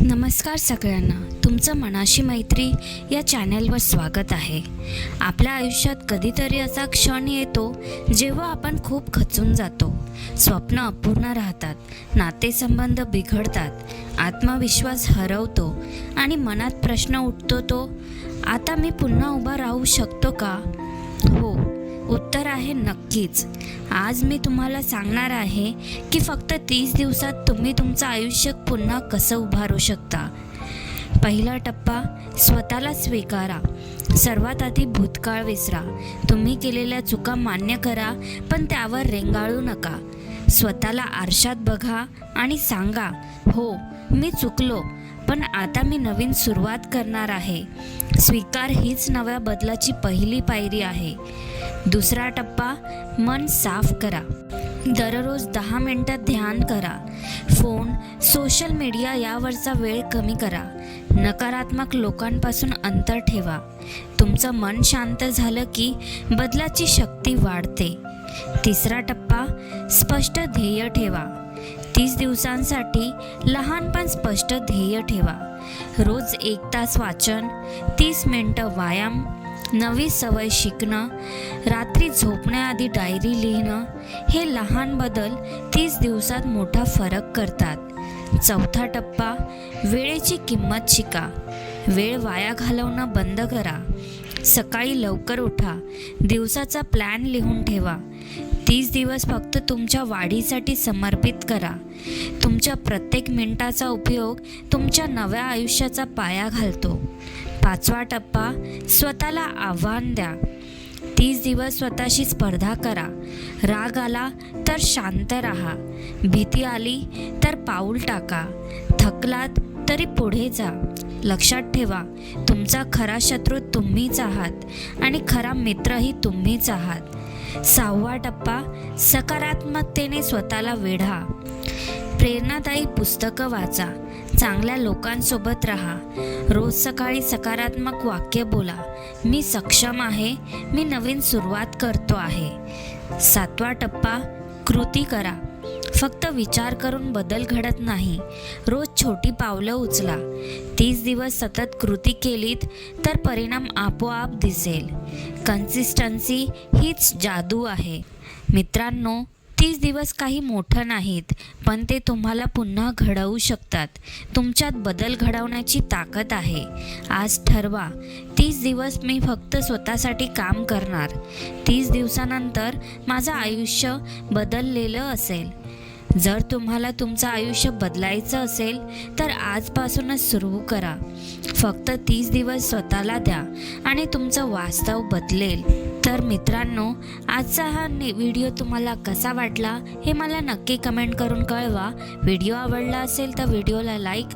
नमस्कार सगळ्यांना. तुमचं मनाशी मैत्री या चॅनलवर स्वागत आहे. आपल्या आयुष्यात कधीतरी असा क्षण येतो जेव्हा आपण खूप खचून जातो. स्वप्न अपूर्ण राहतात नातेसंबंध बिघडतात आत्मविश्वास हरवतो आणि मनात प्रश्न उठतो तो आता मी पुन्हा उभा राहू शकतो का? उत्तर आहे नक्कीच. आज मी तुम्हाला सांगणार आहे की फक्त तीस दिवसात तुम्ही तुमचं आयुष्य पुन्हा कसं उभारू शकता. पहिला टप्पा स्वतःला स्वीकारा. सर्वात आधी भूतकाळ विसरा. तुम्ही केलेल्या चुका मान्य करा पण त्यावर रेंगाळू नका. स्वतःला आरशात बघा आणि सांगा हो मी चुकलो पण आता मी नवीन सुरुवात करणार आहे. स्वीकार हीच नव्या बदलाची पहिली पायरी आहे. दुसरा टप्पा मन साफ करा. दररोज दहा मिनटं ध्यान करा. फोन सोशल मीडिया यावरचा वेळ कमी करा. नकारात्मक लोकांपासून अंतर ठेवा. तुमचं मन शांत झालं की बदलाची शक्ती वाढते. तिसरा टप्पा स्पष्ट ध्येय ठेवा. तीस दिवसांसाठी लहान पण स्पष्ट ध्येय ठेवा. रोज एक तास वाचन तीस मिनटं व्यायाम नवी सवय शिकणं रात्री झोपण्याआधी डायरी लिहिणं हे लहान बदल तीस दिवसात मोठा फरक करतात. चौथा टप्पा वेळेची किंमत शिका. वेळ वाया घालवणं बंद करा. सकाळी लवकर उठा. दिवसाचा प्लॅन लिहून ठेवा. तीस दिवस फक्त तुमच्या वाढीसाठी समर्पित करा. तुमच्या प्रत्येक मिनिटाचा उपयोग तुमच्या नव्या आयुष्याचा पाया घालतो. पाचवा टप्पा स्वतःला आव्हान द्या. तीस दिवस स्वतःशी स्पर्धा करा. राग आला तर शांत राहा. भीती आली तर पाऊल टाका. थकलात तरी पुढे जा. लक्षात ठेवा तुमचा खरा शत्रू तुम्हीच आहात आणि खरा मित्रही तुम्हीच आहात. सहावा टप्पा सकारात्मकतेने स्वतःला वेढा. प्रेरणादायी पुस्तकं वाचा चांगल्या लोकांसोबत राहा. रोज सकाळी सकारात्मक वाक्य बोला मी सक्षम आहे मी नवीन सुरुवात करतो आहे. सातवा टप्पा कृती करा. फक्त विचार करून बदल घडत नाही. रोज छोटी पावलं उचला. तीस दिवस सतत कृती केलीत तर परिणाम आपोआप दिसेल. कन्सिस्टन्सी हीच जादू आहे. मित्रांनो तीस दिवस काही मोठं नाहीत पण ते तुम्हाला पुन्हा घडवू शकतात. तुमच्यात बदल घडवण्याची ताकद आहे. आज ठरवा तीस दिवस मी फक्त स्वतःसाठी काम करणार. तीस दिवसानंतर माझं आयुष्य बदललेलं असेल. जर तुम्हाला तुमचं आयुष्य बदलायचं असेल तर आजपासूनच सुरू करा. फक्त तीस दिवस स्वतःला द्या आणि तुमचं वास्तव बदलेल. तर मित्रांनो आजचा हा व्हिडिओ तुम्हाला कसा वाटला हे मला नक्की कमेंट करून कळवा. व्हिडिओ आवडला असेल तर व्हिडिओला लाईक